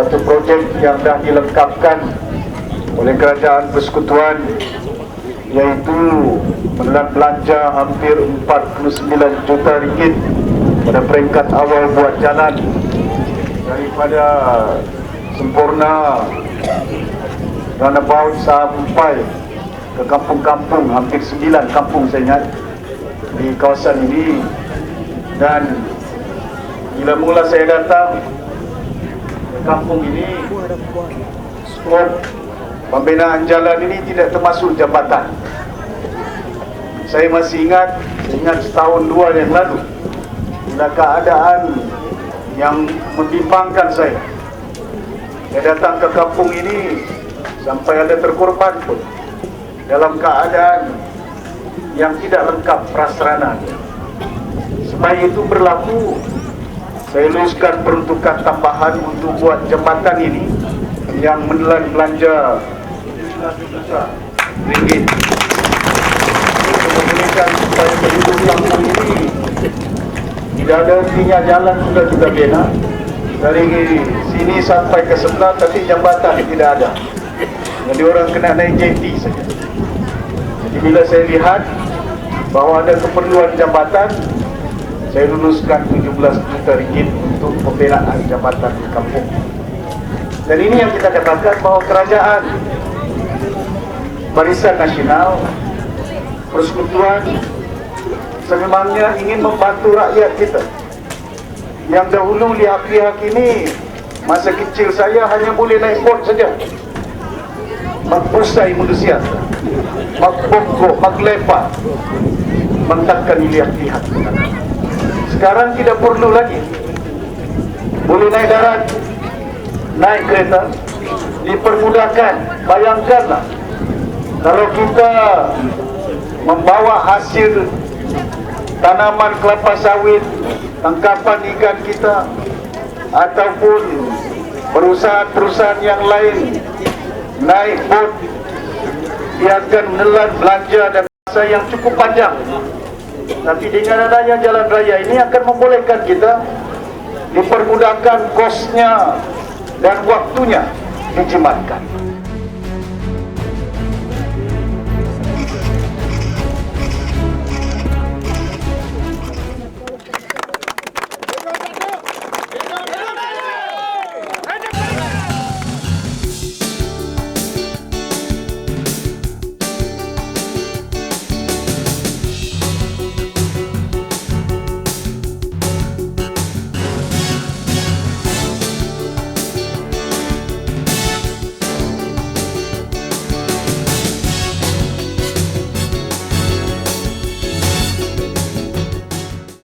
projek yang dah dilengkapkan oleh kerajaan persekutuan iaitu menelan belanja hampir 49 juta ringgit pada peringkat awal buat jalan daripada sempurna roundabout sampai ke kampung-kampung hampir 9 kampung saya ingat di kawasan ini. Dan bila mula saya datang kampung ini. Skop pembinaan jalan ini tidak termasuk jambatan saya masih ingat ingat setahun dua yang lalu bila keadaan yang membimbangkan saya. Saya datang ke kampung ini sampai ada terkorban pun dalam keadaan yang tidak lengkap prasarana. Supaya itu berlaku saya luluskan peruntukan tambahan untuk buat jambatan ini yang menelan belanja 17 juta ringgit. Untuk memberikan supaya penduduk kampung ini tidak ada hentinya jalan sudah kita bina. Dari sini sampai ke sebelah tapi jambatan tidak ada. Jadi orang kena naik JT saja. Jadi bila saya lihat bahawa ada keperluan jambatan saya luluskan 17 juta ringgit untuk pembelaan jambatan di kampung. Dan ini yang kita katakan bahawa kerajaan Barisan Nasional Persekutuan sememangnya ingin membantu rakyat kita. Yang dahulu lihat-lihat ini masa kecil saya hanya boleh naik bot saja. Magpusay manusia. Magbongko, maglepa mentakkan lihat-lihat sekarang tidak perlu lagi. Boleh naik darat naik kereta dipermudahkan. Bayangkanlah kalau kita membawa hasil tanaman kelapa sawit tangkapan ikan kita ataupun perusahaan-perusahaan yang lain naik bot dia akan menelan belanja dan masa yang cukup panjang tapi dengan adanya jalan raya ini akan membolehkan kita dipermudahkan kosnya dan waktunya dijimatkan